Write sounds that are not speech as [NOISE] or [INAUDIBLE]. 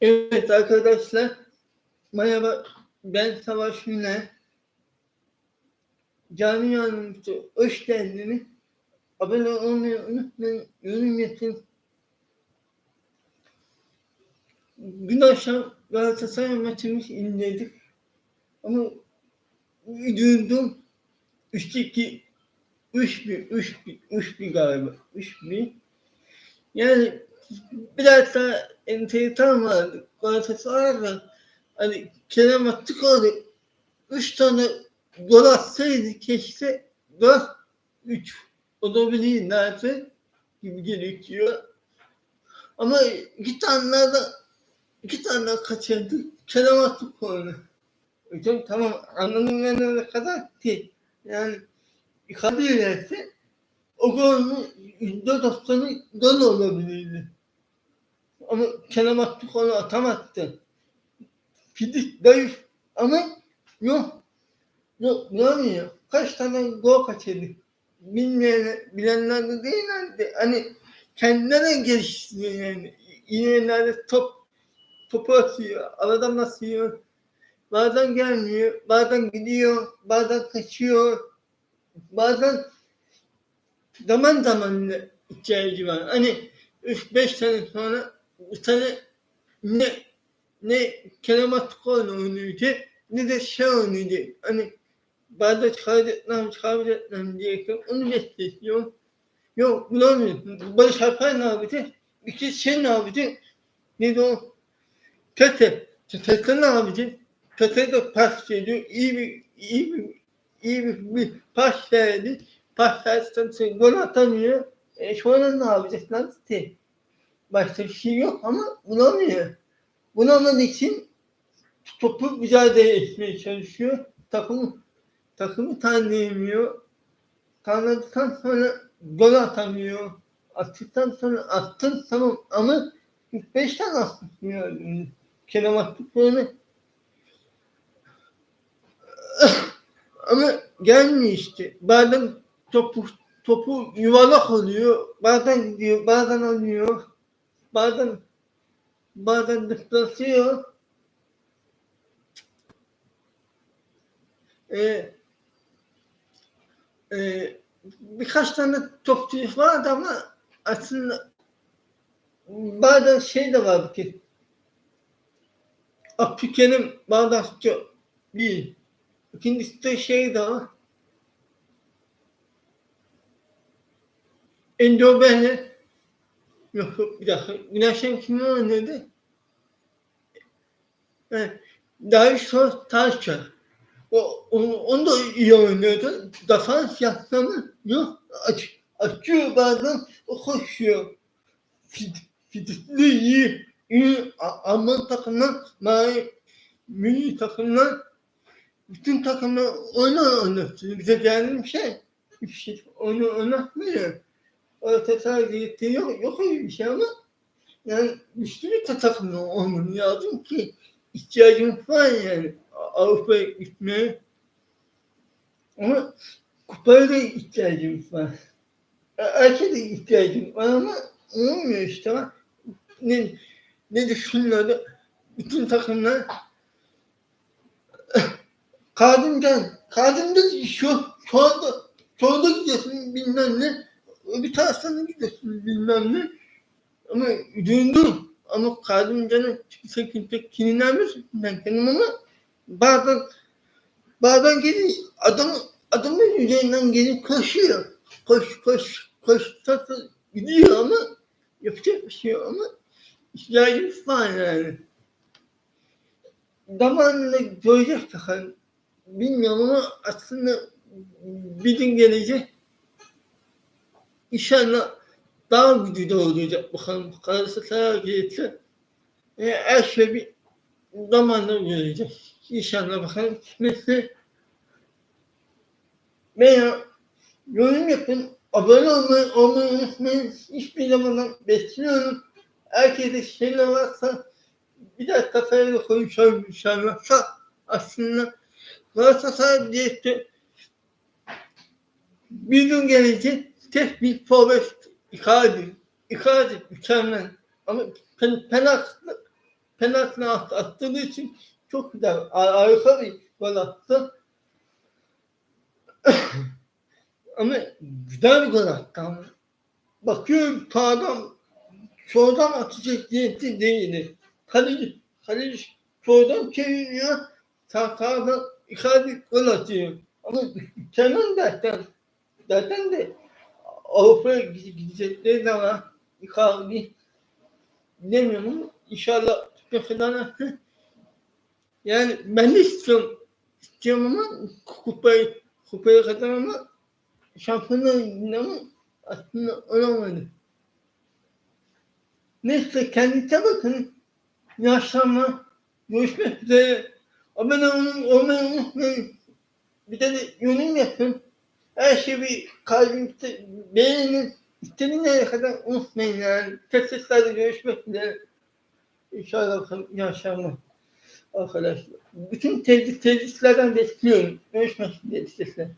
Evet arkadaşlar, merhaba. Ben Savaş Güner. Canlı yayınımıza hoş geldiniz. Abone olmayı unutmayın, yorum yapın. Dün akşam Galatasaray maçımız inledik. Ama üzüldüm. 3-2, 3-1, 3-1, 3-1 galiba. 3-1. Yani biraz daha enteresan vardı. Galatasaray'da hani Kerem Aktürkoğlu 3 tane gol atsaydı keşke 4 3 olabilir nerede gibi gerekiyor. Ama iki tane de iki tane daha kaçırdı. Kerem Aktürkoğlu. Hocam tamam anladım ben ne kadar ki yani ifade ederse o golün %90'ı gol olabilirdi. Ama Kerem Aktürkoğlu atamadı. Fizik zayıf ama yok. Yok bulamıyor. Kaç tane gol kaçırdı. Bilmeyen, bilenler de değil hani, hani kendilerine geliştiriyor yani. İğnelerde top topu atıyor, aradan basıyor. Bazen gelmiyor, bazen gidiyor, bazen kaçıyor. Bazen zaman zaman ihtiyacı var. Hani 3-5 sene sonra sene ne ne Kerem Aktürkoğlu oynayacak ne de şey oynayacak. Hani bazen kaybetmem, kaybetmem diye onu bekliyor. Yok bulamıyor. Barış Alper ne yapacak? İki şey ne yapacak? Ne de o? Tete. Tete ne yapacak? Tete de pas veriyor. İyi bir, iyi bir, iyi bir, bir pas verdi. Pas verdi. Gol atamıyor. E an ne yapacak Tete? Başka bir şey yok ama bulamıyor. Bulamadığı için topu mücadele etmeye çalışıyor. Takımı takımı tanıyamıyor. Tanıdıktan sonra gol atamıyor. Attıktan sonra attın tamam ama 5 tane atmıyor. Kerem Aktürkoğlu ama gelmiyor işte. Bazen topu topu yuvarlak oluyor. Bazen gidiyor, bazen alıyor. Bazen bazen dışlasıyor. Ee, e, birkaç tane topçu vardı ama aslında bazen şey de var ki Abdülkerim Bağdaşçı bir. İkincisi de şey de var. Endobele yok bir dakika. Güneşen kimi oynadı? Evet. Daişo Taşça. O, onu, onu da iyi oynuyordu. Defans yaptı ama yok. Aç, açıyor bazen o koşuyor. Fit, fitli iyi. iyi. Alman takımdan, mavi, milli takımdan bütün takımlar onu oynatıyor. Bize geldiğim şey. Şey onu oynatmıyor. Orta saha gitti yok, yok öyle bir şey ama yani güçlü bir takımda olmanı lazım ki ihtiyacımız var yani Avrupa'ya gitmeye. Ama kupaya da ihtiyacımız var. Herkese ihtiyacımız var ama olmuyor işte. Bak. Ne, ne de şunları bütün takımlar [LAUGHS] Kadimcan, Kadim'de şu, şu anda, şu anda gidiyorsun bilmem ne, bir taraftan gidiyorsun bilmem ne. Ama döndüm. Ama Kadimcan'ın kimse kimse kinlenmesin ben kendim ama bazen bazen gelip adam adamın üzerinden gelip koşuyor. Koş koş koş gidiyor ama yapacak bir şey ama ihtiyacımız var yani. Zamanla görecek bakalım. Bilmiyorum ama aslında bir gün gelecek. İnşallah daha güçlü olacak bakalım. Galatasaray gelirse e, her şey bir zamanla görecek. İnşallah bakalım kısmetse veya yorum yapın. Abone olmayı, olmayı unutmayın. Hiçbir zamandan bekliyorum. Herkese şeyler varsa bir daha kafaya konuşalım inşallah. Aslında Galatasaray diyeti bir gün gelecek tek bir forvet Icardi. Icardi mükemmel. Ama pen, penaltı penaltını at- attığı için çok güzel. Harika bir gol attı. [COUGHS] ama güzel bir gol attı ama. Bakıyorum sağdan soldan atacak niyeti değildi. Kaleci, kaleci soldan çeviriyor. Sağ sağdan Icardi gol atıyor. Ama Kenan zaten zaten de Avrupa'ya gide- gidecekleri zaman Icardi bilemiyorum inşallah Türkiye falan [LAUGHS] yani ben de istiyorum istiyorum ama kupayı kupayı kazan ama şampiyonlar ama aslında olamadı. Neyse kendinize bakın. Yaşlanma. Görüşmek üzere. Abone olun, olmayı unutmayın. Bir de yorum yapın. Her şeyi bir kalbinizde beğenin. İstediğiniz kadar unutmayın yani. Seslerde görüşmek üzere. İnşallah yaşlanma. Arkadaşlar. Bütün tedris, tedrislerden bekliyorum. Görüşmek üzere.